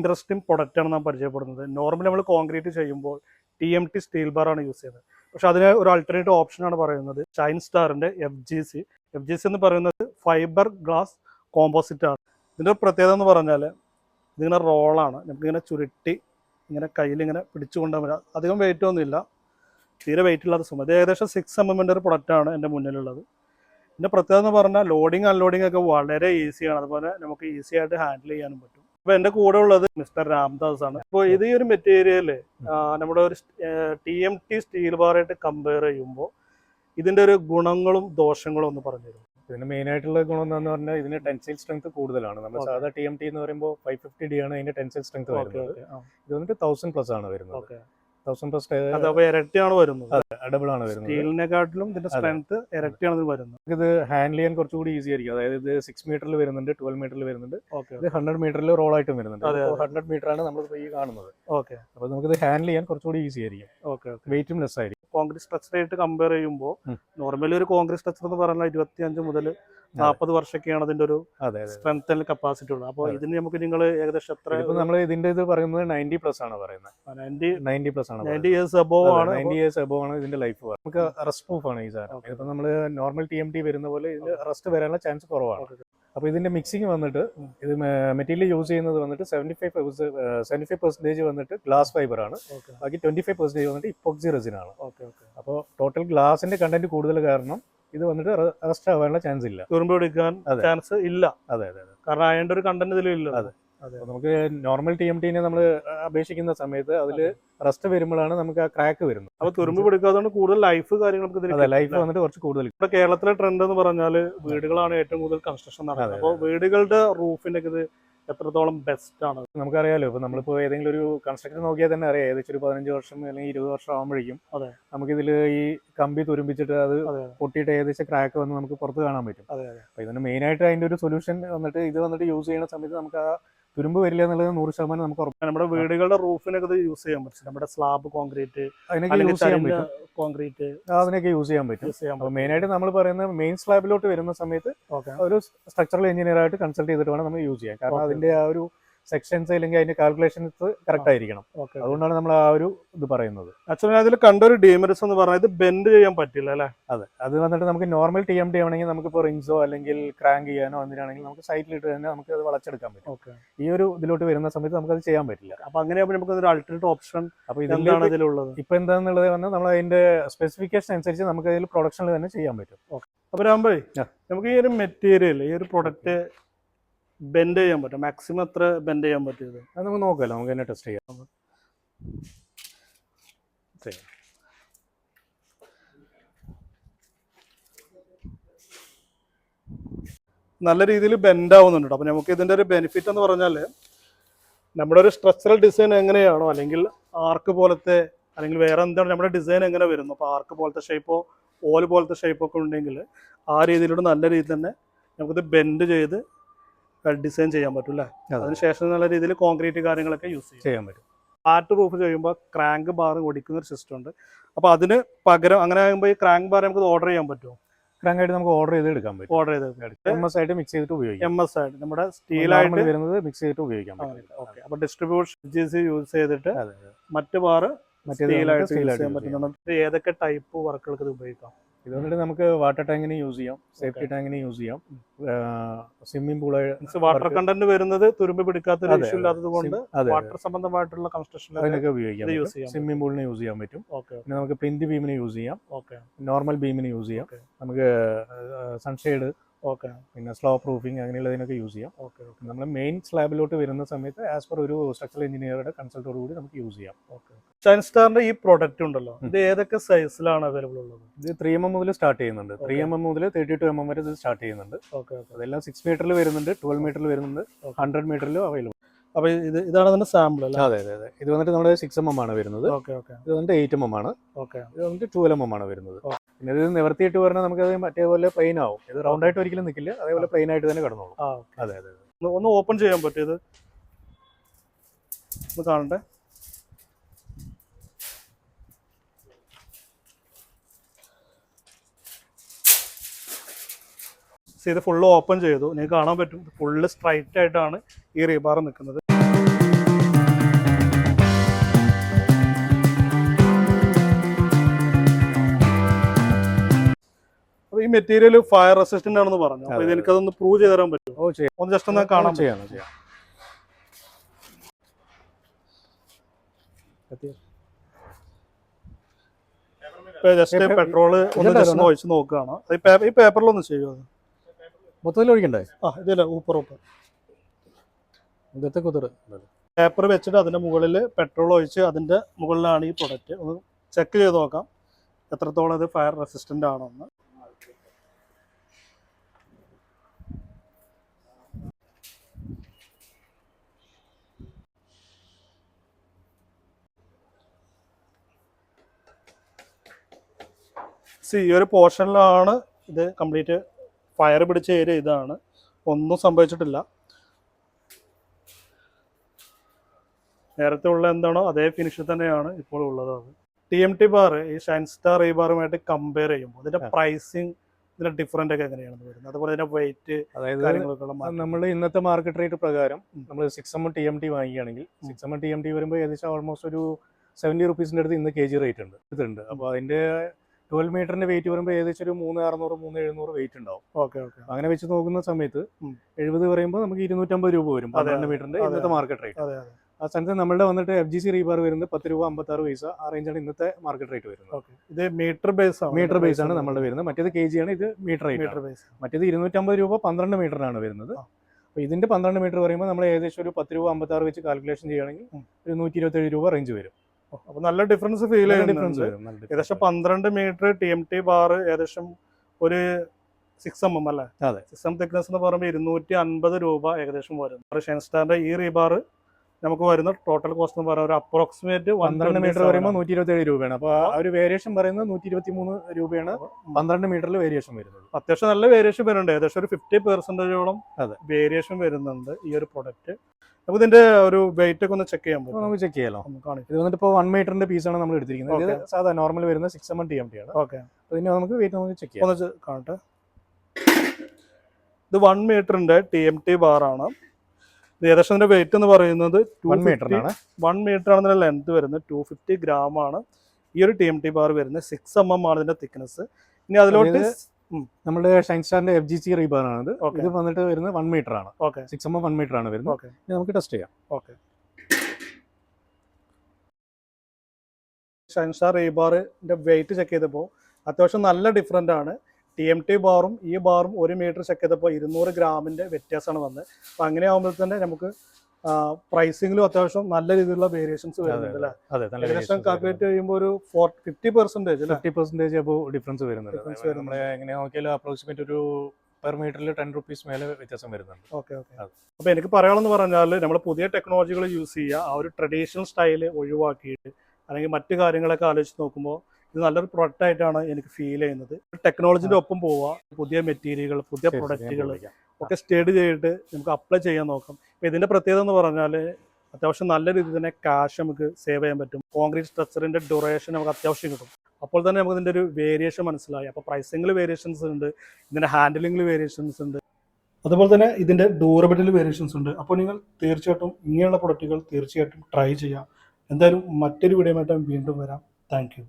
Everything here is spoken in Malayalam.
ഇൻട്രസ്റ്റിംഗ് പ്രൊഡക്റ്റാണ് നാം പരിചയപ്പെടുന്നത്. നോർമലി നമ്മൾ കോൺക്രീറ്റ് ചെയ്യുമ്പോൾ ടി എം ടി സ്റ്റീൽ ബാറാണ് യൂസ് ചെയ്യുന്നത്. പക്ഷെ അതിന് ഒരു ആൾട്ടർനേറ്റീവ് ഓപ്ഷനാണ് പറയുന്നത്. Chain സ്റ്റാറിന്റെ F G C F G C എന്ന് പറയുന്നത് ഫൈബർ ഗ്ലാസ് കോമ്പോസിറ്റ് ആണ്. ഇതിന്റെ ഒരു പ്രത്യേകത എന്ന് പറഞ്ഞാൽ ഇതിങ്ങനെ റോളാണ് നമുക്കിങ്ങനെ ചുരുട്ടി ഇങ്ങനെ കയ്യിൽ ഇങ്ങനെ പിടിച്ചുകൊണ്ടാൽ പറ്റും. അധികം വെയിറ്റ് ഒന്നുമില്ല തീരെ വെയിറ്റ് ഇല്ലാത്ത സമയം ഇത് ഏകദേശം സിക്സ് എം എമ്മിന്റെ ഒരു പ്രൊഡക്റ്റാണ് എന്റെ മുന്നിലുള്ളത്. ഇതിന്റെ പ്രത്യേകത എന്ന് പറഞ്ഞാൽ ലോഡിങ് അൺലോഡിങ് ഒക്കെ വളരെ ഈസിയാണ് അതുപോലെ നമുക്ക് ഈസി ആയിട്ട് ഹാൻഡിൽ ചെയ്യാനും പറ്റും. അപ്പോൾ എന്റെ കൂടെ ഉള്ളത് മിസ്റ്റർ രാംദാസ് ആണ്. ഇപ്പൊ ഇത് ഈ ഒരു മെറ്റീരിയൽ നമ്മുടെ ഒരു ടി എം ടി സ്റ്റീൽ ബാറായിട്ട് കമ്പയർ ചെയ്യുമ്പോൾ ഇതിന്റെ ഒരു ഗുണങ്ങളും ദോഷങ്ങളും ഒന്ന് പറഞ്ഞുതരും ഇതിന് മെയിൻ ആയിട്ടുള്ള ഗുണം എന്താന്ന് പറഞ്ഞാൽ ഇതിന് ടെൻസൈൽ സ്ട്രെങ്ത് കൂടുതലാണ്. നമ്മൾ സാധാരണ സാധാ ടി എം ടി എന്ന് പറയുമ്പോൾ ഫൈവ് ഫിഫ്റ്റി ഡി ആണ് അതിന്റെ ടെൻസൈൽ സ്ട്രെങ്ത് വരുന്നത്. ഇത് വന്നിട്ട് തൗസൻഡ് പ്ലസ് ആണ് വരുന്നത്. തൗസൻഡ് പ്ലസ് ഇരട്ടിയാണ് വരുന്നത്. ഡബിൾ ആണ് വരുന്നത്. സ്റ്റീലിനെക്കാട്ടിലും ഇതിന്റെ. സ്ട്രെങ്ത് ഇരട്ടിയാണ് ഇത് വരുന്നത്. ഇത് ഹാൻഡിൽ ചെയ്യാൻ കുറച്ചുകൂടി ഈസി ആയിരിക്കും. അതായത് ഇത് സിക്സ് മീറ്ററിൽ വരുന്നുണ്ട് ട്വൽവ് മീറ്ററിൽ വരുന്നുണ്ട്. ഓക്കെ ഇത് ഹൺഡ്രഡ് മീറ്ററിൽ റോൾ ആയിട്ടും വരുന്നുണ്ട്. ഹൺഡ്രഡ് മീറ്റർ ആണ് നമ്മൾ ഈ കാണുന്നത്. ഓക്കെ അപ്പോൾ ഇത് ഹാൻഡിൽ ചെയ്യാൻ കുറച്ചുകൂടി ഈസി ആയിരിക്കും. ഓക്കെ വെയിറ്റും ലെസ് ആയിരിക്കും. കോൺക്രീറ്റ് സ്ട്രക്ചറായിട്ട് കമ്പയർ ചെയ്യുമ്പോൾ നോർമലി ഒരു കോൺക്രീറ്റ് സ്ട്രക്ചർ എന്ന് പറഞ്ഞാൽ ഇരുപത്തിയഞ്ച് മുതൽ നാൽപ്പത് വർഷമൊക്കെയാണ് അതിന്റെ ഒരു സ്ട്രെങ്ത് കപ്പാസിറ്റി ഉള്ളത്. അപ്പോൾ ഇതിന് നമുക്ക് നിങ്ങൾ ഏകദേശം എത്ര നമ്മൾ ഇതിന്റെ ഇത് പറയുന്നത് നയന്റി പ്ലസ് ആണ് പറയുന്നത്. നയന്റി പ്ലസ് ആണ് നയന്റി ഇയേഴ്സ് അബോവ് ആണ് നയന്റി ഇയേഴ്സ് അബോവ് ആണ് ഇതിന്റെ ലൈഫ് നമുക്ക് റസ്റ്റ് പ്രൂഫ് ആണ് ഈ സാധനം. Okay. നമ്മൾ നോർമൽ ടി എം ടി വരുന്ന പോലെ ഇതിന് റസ്റ്റ് വരാനുള്ള ചാൻസ് കുറവാണ്. അപ്പോൾ അപ്പൊ ഇതിന്റെ മിക്സിംഗ് വന്നിട്ട്. ഇത് മെറ്റീരിയൽ യൂസ് ചെയ്യുന്നത് വന്നിട്ട് seventy five seventy five percentage വന്നിട്ട് ഗ്ലാസ് ഫൈബർ ആണ്. ബാക്കി ട്വന്റി ഫൈവ് പെർസെന്റേജ് വന്നിട്ട് ഇപ്പോക്സി റെസിൻ ആണ് അപ്പോൾ ടോട്ടൽ ഗ്ലാസിന്റെ കണ്ടന്റ് കൂടുതൽ കാരണം ഇത് വന്നിട്ട് റസ്റ്റ് ആവാനുള്ള ചാൻസ് ഇല്ല. തുരുമ്പ് പിടിക്കാൻ ചാൻസ് ഇല്ല. അതെ അതെ കാരണം അയണ്ട ഒരു കണ്ടന്റ് ഇതിലും ഇല്ല അതെ. നമുക്ക് നോർമൽ ടി എം ടീനെ നമ്മൾ അപേക്ഷിക്കുന്ന സമയത്ത് അതിൽ റസ്റ്റ് വരുമ്പോഴാണ് നമുക്ക് ആ ക്രാക്ക് വരുന്നത്. അപ്പൊ തുരുമ്പ് പിടിക്കാത്തതുകൊണ്ട് കൂടുതൽ ലൈഫ് കാര്യങ്ങളൊക്കെ അതെ ലൈഫ് വന്നിട്ട് കുറച്ച് കൂടുതൽ ഇവിടെ കേരളത്തിലെ ട്രെൻഡ് എന്ന് പറഞ്ഞാൽ വീടുകളാണ് ഏറ്റവും കൂടുതൽ കൺസ്ട്രക്ഷൻ നടക്കുന്നത്. അപ്പോൾ വീടുകളുടെ റൂഫിന്റെ ഇത് എത്രത്തോളം ബെസ്റ്റ് ആണ്? നമുക്കറിയാലോ ഇപ്പൊ നമ്മളിപ്പോ ഏതെങ്കിലും ഒരു കൺസ്ട്രക്ഷൻ നോക്കിയാൽ തന്നെ അറിയാം. ഏകദേശം ഒരു പതിനഞ്ച് വർഷം അല്ലെങ്കിൽ ഇരുപത് വർഷം ആകുമ്പോഴേക്കും അതെ. നമുക്കിതിൽ ഈ കമ്പി തുരുമ്പിച്ചിട്ട് അത് പൊട്ടിയിട്ട് ഏകദേശം ക്രാക്ക് വന്ന് നമുക്ക് പുറത്ത് കാണാൻ പറ്റും. അതെ അതെ. അപ്പൊ ഇതിന് മെയിൻ ആയിട്ട് അതിന്റെ ഒരു സൊല്യൂഷൻ വന്നിട്ട് ഇത് വന്നിട്ട് യൂസ് ചെയ്യുന്ന സമയത്ത് നമുക്ക് ആ തുരുമ്പ് വരില്ല എന്നുള്ളത് നൂറ് ശതമാനം നമുക്ക് ഉറപ്പാണ് നമ്മുടെ വീടുകളുടെ റൂഫിനൊക്കെ ഇത് യൂസ് ചെയ്യാൻ പറ്റും. നമ്മുടെ സ്ലാബ് കോൺക്രീറ്റ് അതിനൊക്കെ അല്ലെങ്കിൽ യൂസ് ചെയ്യാൻ പറ്റും. കോൺക്രീറ്റ് അതിനൊക്കെ യൂസ് ചെയ്യാൻ പറ്റും. മെയിൻ ആയിട്ട് നമ്മൾ പറയുന്ന മെയിൻ സ്ലാബിലോട്ട് വരുന്ന സമയത്ത് ഒരു സ്ട്രക്ചറൽ എഞ്ചിനീയർ ആയിട്ട് കൺസൾട്ട് ചെയ്തിട്ട് വേണം നമ്മൾ യൂസ് ചെയ്യാൻ. കാരണം. അതിന്റെ ആ ഒരു സെക്ഷൻസ് അല്ലെങ്കിൽ അതിന്റെ കാൽക്കുലേഷൻസ് കറക്റ്റ് ആയിരിക്കണം. അതുകൊണ്ടാണ് നമ്മൾ ആ ഒരു ഇത് പറയുന്നത്. ആക്ച്വലി അതിൽ കണ്ടൊരു ഡീമറിസ് എന്ന് പറഞ്ഞാൽ ഇത് ബെൻഡ് ചെയ്യാൻ പറ്റില്ല അല്ലേ? അതെ. അത് വന്നിട്ട് നമുക്ക് നോർമൽ ടി എം ഡി ആണെങ്കിൽ നമുക്കിപ്പോൾ റിങ്സോ അല്ലെങ്കിൽ ക്രാങ്ക് ചെയ്യാനോ എന്തിനാണെങ്കിൽ നമുക്ക് സൈറ്റിലിട്ട് തന്നെ നമുക്ക് അത് വളച്ചെടുക്കാൻ പറ്റും. ഈ ഒരു ഇതിലോട്ട് വരുന്ന സമയത്ത് നമുക്ക് അത് ചെയ്യാൻ പറ്റില്ല. അപ്പൊ അങ്ങനെയാകുമ്പോൾ നമുക്ക് ഒരു അൾട്ടർനേറ്റ് ഓപ്ഷൻ അപ്പൊ ഇതിന്റെ ഇതിലുള്ളത്? ഇപ്പൊ എന്താണെന്നുള്ളത് വന്ന് നമ്മൾ അതിന്റെ സ്പെസിഫിക്കേഷൻ അനുസരിച്ച് നമുക്ക് അതിൽ പ്രൊഡക്ഷനിൽ തന്നെ ചെയ്യാൻ പറ്റും. അപ്പൊ രാംബേ. നമുക്ക് ഈ ഒരു മെറ്റീരിയൽ ഈ ഒരു പ്രൊഡക്റ്റ് ബെൻഡ് ചെയ്യാൻ പറ്റും. മാക്സിമം എത്ര ബെൻഡ് ചെയ്യാൻ പറ്റിയത്? അത് നമുക്ക് നോക്കാമല്ലോ നമുക്ക് തന്നെ ടെസ്റ്റ് ചെയ്യാം. ചെയ്യാം. നല്ല രീതിയിൽ ബെൻഡ് ആവുന്നുണ്ട് അപ്പോൾ നമുക്ക് ഇതിന്റെ ഒരു ബെനിഫിറ്റ് എന്ന് പറഞ്ഞാൽ നമ്മുടെ ഒരു സ്ട്രക്ചറൽ ഡിസൈൻ എങ്ങനെയാണോ അല്ലെങ്കിൽ ആർക്ക് പോലത്തെ അല്ലെങ്കിൽ വേറെ എന്താണ് നമ്മുടെ ഡിസൈൻ എങ്ങനെ വരുന്നു? അപ്പോൾ ആർക്ക് പോലത്തെ ഷേപ്പോ ഓൽ പോലത്തെ ഷേപ്പൊക്കെ ഉണ്ടെങ്കിൽ ആ രീതിയിലൂടെ നല്ല രീതിയിൽ തന്നെ നമുക്കിത് ബെൻഡ് ചെയ്ത് ഡിസൈൻ ചെയ്യാൻ പറ്റും അല്ലേ അതെ. അതിനുശേഷം നല്ല രീതിയിൽ കോൺക്രീറ്റ് കാര്യങ്ങളൊക്കെ യൂസ് ചെയ്യാൻ പറ്റും. ആർട്ട് റൂഫ് ചെയ്യുമ്പോൾ ക്രാങ്ക് ബാർ ഓടിക്കുന്ന ഒരു സിസ്റ്റം ഉണ്ട്. അപ്പോൾ അതിന് പകരം അങ്ങനെ ആകുമ്പോൾ ഈ ക്രാങ്ക് ബാർ നമുക്ക് ഓർഡർ ചെയ്യാൻ പറ്റുമോ ക്രാങ്ക് ആയിട്ട് നമുക്ക് ഓർഡർ ചെയ്ത് എടുക്കാൻ പറ്റും. ഓർഡർ ചെയ്ത് എം എസ് ആയിട്ട് മിക്സ് ചെയ്തിട്ട് ഉപയോഗിക്കാം. എം എസ് ആയിട്ട്. നമ്മുടെ സ്റ്റീലായിട്ട് ആയിട്ട് വരുന്നത് മിക്സ് ചെയ്തിട്ട് ഉപയോഗിക്കാൻ പറ്റും. ഓക്കെ അപ്പോൾ ഡിസ്ട്രിബ്യൂഷൻ യൂസ് ചെയ്തിട്ട് മറ്റ് മറ്റേത് സ്റ്റീലായിട്ട് യൂസ് ചെയ്യാൻ പറ്റും. ഏതൊക്കെ ടൈപ്പ് വർക്കുകൾക്ക് ഇത് ഉപയോഗിക്കാം? ഇത് വന്നിട്ട് നമുക്ക് വാട്ടർ ടാങ്കിന് യൂസ് ചെയ്യാം. സേഫ്റ്റി ടാങ്കിന് യൂസ് ചെയ്യാം. സ്വിമ്മിംഗ് പൂൾ വാട്ടർ കണ്ടന്റ് വരുന്നത് തുരുമ്പ് പിടിക്കാത്ത ഇല്ലാത്തത് കൊണ്ട് വാട്ടർ സംബന്ധമായിട്ടുള്ള കൺസ്ട്രക്ഷൻ അതിനൊക്കെ ഉപയോഗിക്കാം. സ്വിമ്മിംഗ് പൂളിന് യൂസ് ചെയ്യാൻ പറ്റും. പിന്നെ നമുക്ക് പ്ലിന്ത് ബീമിന് യൂസ് ചെയ്യാം. നോർമൽ ബീമിന് യൂസ് ചെയ്യാം. നമുക്ക് സൺഷെയ്ഡ് ഓക്കെ. പിന്നെ സ്ലോ പ്രൂഫിങ് അങ്ങനെയുള്ളതിനൊക്കെ യൂസ് ചെയ്യാം. Okay okay. നമ്മൾ മെയിൻ സ്ലാബിലോട്ട് വരുന്ന സമയത്ത് ആസ് പെർ ഒരു സ്ട്രക്ചറൽ എഞ്ചിനീയറുടെ കൺസൾട്ടോട് കൂടി നമുക്ക് യൂസ് ചെയ്യാം. ഓക്കെ ഷൈൻ സ്റ്റാറിന്റെ ഈ പ്രോഡക്റ്റ് ഉണ്ടല്ലോ ഇത് ഏതൊക്കെ സൈസിലാണ് അവൈലബിൾ ഉള്ളത്? ഇത് ത്രീ എം എം മുതൽ സ്റ്റാർട്ട് ചെയ്യുന്നുണ്ട്. ത്രീ എം എം മുതൽ തേർട്ടി ടു എം എം വരെ ഇത് സ്റ്റാർട്ട് ചെയ്യുന്നുണ്ട്. Okay okay. അതെല്ലാം സിക്സ് മീറ്ററിൽ വരുന്നുണ്ട് ട്വൽവ് മീറ്ററിൽ വരുന്നുണ്ട്. ഹൺഡ്രഡ് മീറ്ററിലും അവൈലബിൾ അപ്പൊ ഇത് ഇതാണ് അതിന്റെ സാമ്പിൾ അല്ലേ? അതെ അതെ അതെ. ഇത് വന്നിട്ട് നമ്മുടെ സിക്സ് എം എം ആണ് വരുന്നത്. Okay okay. ഇത് വന്നിട്ട് എയ്റ്റ് എം എം ആണ്. ഓക്കെ. ഇത് വന്നിട്ട് ട്വൽവ് എം എം ആണ് വരുന്നത്. പിന്നെ ഇത് നിവർത്തിയിട്ട് പറഞ്ഞാൽ നമുക്ക് അത് മറ്റേപോലെ പ്ലെയിൻ ആവും. ഇത് റൗണ്ട് ആയിട്ട് ഒരിക്കലും നിൽക്കില്ല. അതേപോലെ പ്ലെയിൻ ആയിട്ട് തന്നെ കിടന്നോളും. അതെ അതെ ഒന്ന് ഓപ്പൺ ചെയ്യാൻ പറ്റും ഇത്. ഒന്ന് കാണണ്ടേ? ഇത് ഫുള്ള് ഓപ്പൺ ചെയ്തു. നിങ്ങൾക്ക് കാണാൻ പറ്റും. ഫുള്ള് സ്ട്രൈറ്റ് ആയിട്ടാണ് ഈ റീബാർ നിൽക്കുന്നത്. ഈ മെറ്റീരിയൽ ഫയർ റെസിസ്റ്റന്റ് ആണെന്ന് പറഞ്ഞു. അപ്പൊ എനിക്കതൊന്ന് പ്രൂവ് ചെയ്ത് തരാൻ പറ്റും ഓ ചെയ്യാം. ഒന്ന് ജസ്റ്റ് ഒന്ന് കാണാൻ ചെയ്യാം ചെയ്യാം. ജസ്റ്റ് പെട്രോൾ ഒന്ന് ജസ്റ്റ് ഒഴിച്ച് നോക്കുകയാണ്. ഈ പേപ്പറിലൊന്ന് ചെയ്യുമോ അത്? മൊത്തത്തിൽ ഒഴിക്കണ്ടേ? ആ ഇതില്ല ഊപ്പർ ഊപ്പർ. ഇതത്തെ കുതിർ. പേപ്പർ വെച്ചിട്ട് അതിന്റെ മുകളിൽ പെട്രോൾ ഒഴിച്ച് അതിന്റെ മുകളിലാണ് ഈ പ്രൊഡക്റ്റ് ഒന്ന് ചെക്ക് ചെയ്ത് നോക്കാം. എത്രത്തോളം ഇത് ഫയർ റെസിസ്റ്റന്റ് ആണെന്ന്. ഈ ഒരു പോർഷനിലാണ് ഇത് കംപ്ലീറ്റ് ഫയർ പിടിച്ച ഏരിയ ഇതാണ്. ഒന്നും സംഭവിച്ചിട്ടില്ല. നേരത്തെ ഉള്ള എന്താണോ അതേ ഫിനിഷിൽ തന്നെയാണ് ഇപ്പോൾ ഉള്ളത് അത്. ടി എം ടി ബാർ ഈ ഷൈൻ സ്റ്റാർ ഈ ബാറുമായിട്ട് കമ്പയർ ചെയ്യുമ്പോൾ ഇതിന്റെ പ്രൈസിങ് ഇതിന്റെ ഡിഫറെന്റ് ഒക്കെ എങ്ങനെയാണ് വരുന്നത്? അതുപോലെ ഇതിന്റെ വെയിറ്റ് അതായത് നമ്മൾ ഇന്നത്തെ മാർക്കറ്റ് റേറ്റ് പ്രകാരം നമ്മൾ six M T M T വാങ്ങിക്കുകയാണെങ്കിൽ six M T M T വരുമ്പോൾ ഏകദേശം ഓൾമോസ്റ്റ് ഒരു സെവന്റി റുപ്പീസിന്റെ അടുത്ത് ഇന്ന് കെ ജി റേറ്റ് ഉണ്ട്. ഇതുണ്ട് അപ്പോൾ അതിന്റെ ട്വൽവ് മീറ്ററിന്റെ വെയിറ്റ് വരുമ്പോൾ ഏകദേശം ഒരു മൂന്ന് അറുന്നൂറ് മൂന്ന് എഴുന്നൂറ് വെയിറ്റ് ഉണ്ടാവും. Okay okay. അങ്ങനെ വെച്ച് നോക്കുന്ന സമയത്ത്. എഴുപത് പറയുമ്പോൾ നമുക്ക് ഇരുന്നൂറ്റമ്പത് രൂപ വരും പന്ത്രണ്ട്. മീറ്ററിന്റെ ഇന്നത്തെ മാർക്കറ്റ് റേറ്റ് ആ സ്ഥാനത്ത് നമ്മളുടെ വന്നിട്ട് എഫ് ജി സി റീബാർ വരുന്നത് പത്ത് രൂപ അമ്പത്തി ആറ് പൈസ ആ റേഞ്ചാണ് ഇന്നത്തെ മാർക്കറ്റ് റേറ്റ് വരുന്നത്. ഇത് മീറ്റർ ബേസ് ആണ്. മീറ്റർ ബേസ് ആണ് നമ്മളുടെ വരുന്നത്. മറ്റേത് കെ ജി ആണ് ഇത് മീറ്റർ മീറ്റർ ബേസ് മറ്റേത് ഇരുന്നൂറ്റമ്പത് രൂപ പന്ത്രണ്ട് മീറ്ററിനാണ് വരുന്നത്. അപ്പൊ അപ്പോൾ ഇതിന്റെ പന്ത്രണ്ട് മീറ്റർ പറയുമ്പോൾ നമ്മൾ ഏകദേശം ഒരു പത്ത് രൂപ അമ്പത്താറ് വെച്ച് കാൽക്കുലേഷൻ ചെയ്യുകയാണെങ്കിൽ ഒരു നൂറ്റി ഇരുപത്തേഴ് രൂപ റേഞ്ച് വരും. അപ്പൊ നല്ല ഡിഫറൻസ് ഫീൽ ചെയ്യുന്നുണ്ട് ഏകദേശം. പന്ത്രണ്ട് metre T M T bar ഏകദേശം ഒരു സിക്സ് എം എം അല്ലേ. സിക്സ് എം തിക്നെസ് എന്ന് പറയുമ്പോൾ ഇരുന്നൂറ്റി അൻപത് രൂപ ഏകദേശം വരും ഷെൻസ്റ്റാറിന്റെ ഈ റീബാർ നമുക്ക് വരുന്ന ടോട്ടൽ കോസ്റ്റ് എന്ന് പറയുന്നത് ഒരു അപ്രോക്സിമേറ്റ് പന്ത്രണ്ട് മീറ്റർ പറയുമ്പോൾ നൂറ്റി ഇരുപത്തേഴ് രൂപയാണ്. അപ്പോൾ ആ ഒരു വേരിയേഷൻ പറയുന്നത് നൂറ്റി ഇരുപത്തി മൂന്ന് രൂപയാണ് പന്ത്രണ്ട് മീറ്ററിൽ വേരിയേഷൻ വരുന്നത്. അത്യാവശ്യം നല്ല വേരിയേഷൻ വരുന്നുണ്ട്. ഏകദേശം ഒരു ഫിഫ്റ്റി പെർസെന്റേജോളം അതെ. വേരിയേഷൻ വരുന്നുണ്ട് ഈ ഒരു പ്രൊഡക്റ്റ് നമുക്ക് ഇതിന്റെ ഒരു വെയിറ്റ് ഒക്കെ ഒന്ന് ചെക്ക് ചെയ്യാൻ പറ്റും നമുക്ക് ചെക്ക് ചെയ്യാലോ. ഇത് വന്നിട്ട് ഇപ്പോൾ വൺ മീറ്ററിന്റെ പീസാണ് നമ്മൾ എടുത്തിരിക്കുന്നത്. ഇത് സാധാരണ സാധാ നോർമൽ വരുന്ന six M T M T ആണ്. ഓക്കെ അപ്പോൾ ഇനി നമുക്ക് വെയിറ്റ് നമുക്ക് ചെക്ക് ചെയ്യാം. ഒന്ന് കാണട്ടെ. ഇത് വൺ മീറ്ററിന്റെ ടി എം ടി ഇത് ഏകദേശം ഇതിന്റെ വെയിറ്റ് എന്ന് പറയുന്നത് വൺ മീറ്ററാണ് വൺ മീറ്റർ ആണ് ഇതിന്റെ ലെങ്ത് വരുന്നത്. ടു ഫിഫ്റ്റി ഗ്രാം ആണ്. ഈ ഒരു ടി എം ടി ബാർ വരുന്നത്. സിക്സ് എം എം ആണ് ഇതിന്റെ തിക്നെസ് ഇനി അതിലോട്ട് നമ്മുടെ ഷൈൻ സ്റ്റാറിന്റെ എഫ് ജി സി റീബാർ ആണ് ഇത് വന്നിട്ട് വരുന്നത് വൺ മീറ്റർ ആണ്. Okay six M M one metre ആണ് വരുന്നത്. ഓക്കെ നമുക്ക് ടെസ്റ്റ് ചെയ്യാം. ഓക്കെ ഷൻഷാർ റീബാറിന്റെ വെയിറ്റ് ചെക്ക് ചെയ്തപ്പോൾ അത്യാവശ്യം നല്ല ഡിഫറന്റ് ആണ്. ടി എം ടി ബാറും ഈ ബാറും ഒരു മീറ്റർ ചെക്ക് ചെയ്തപ്പോൾ ഇരുന്നൂറ് ഗ്രാമിന്റെ വ്യത്യാസമാണ് വന്നത്. അപ്പോൾ അങ്ങനെ ആകുമ്പോൾ തന്നെ നമുക്ക് പ്രൈസിങ്ങിലും അത്യാവശ്യം നല്ല രീതിയിലുള്ള വേരിയേഷൻസ് വരുന്നുണ്ട് അല്ലേ? ഏകദേശം കാൽക്കുലേറ്റ് ചെയ്യുമ്പോൾ ഒരു four fifty percentage fifty percentage അപ്പോൾ ഡിഫറൻസ് വരുന്നുണ്ട്. നമ്മളെ എങ്ങനെ നോക്കിയാലും അപ്രോക്സിമേറ്റ് ഒരു പെർ മീറ്ററിൽ ടെൻ റുപ്പീസ് മേലെ വ്യത്യാസം വരുന്നുണ്ട്. Okay okay. അപ്പോൾ എനിക്ക് പറയാമെന്ന് പറഞ്ഞാൽ നമ്മൾ പുതിയ ടെക്നോളജികൾ യൂസ് ചെയ്യുക ആ ഒരു ട്രഡീഷണൽ സ്റ്റൈൽ ഒഴിവാക്കിയിട്ട് അല്ലെങ്കിൽ മറ്റു കാര്യങ്ങളൊക്കെ ആലോചിച്ച് നോക്കുമ്പോൾ ഇത് നല്ലൊരു പ്രൊഡക്റ്റ് ആയിട്ടാണ് എനിക്ക് ഫീൽ ചെയ്യുന്നത്. ടെക്നോളജിന്റെ ഒപ്പം പോവുക പുതിയ മെറ്റീരിയലുകൾ പുതിയ പ്രൊഡക്റ്റുകൾ ഒക്കെ സ്റ്റഡി ചെയ്തിട്ട് നമുക്ക് അപ്ലൈ ചെയ്യാൻ നോക്കാം. ഇപ്പം ഇതിന്റെ പ്രത്യേകത എന്ന് പറഞ്ഞാൽ അത്യാവശ്യം നല്ല രീതിയിൽ തന്നെ കാശ് നമുക്ക് സേവ് ചെയ്യാൻ പറ്റും. കോൺക്രീറ്റ് സ്ട്രക്ചറിന്റെ ഡ്യൂറേഷൻ നമുക്ക് അത്യാവശ്യം കിട്ടും. അപ്പോൾ തന്നെ നമുക്ക് ഇതിന്റെ ഒരു വേരിയേഷൻ മനസ്സിലായി. അപ്പോൾ പ്രൈസിംഗിൽ വേരിയേഷൻസ് ഉണ്ട് ഇതിന്റെ ഹാൻഡിലിംഗിൽ വേരിയേഷൻസ് ഉണ്ട്. അതുപോലെ തന്നെ ഇതിന്റെ ഡ്യൂറബിലിറ്റി വേരിയേഷൻസ് ഉണ്ട്. അപ്പോൾ നിങ്ങൾ തീർച്ചയായിട്ടും ഇങ്ങനെയുള്ള പ്രൊഡക്റ്റുകൾ തീർച്ചയായിട്ടും ട്രൈ ചെയ്യാം. എന്തായാലും മറ്റൊരു വീഡിയോ വീണ്ടും വരാം. താങ്ക്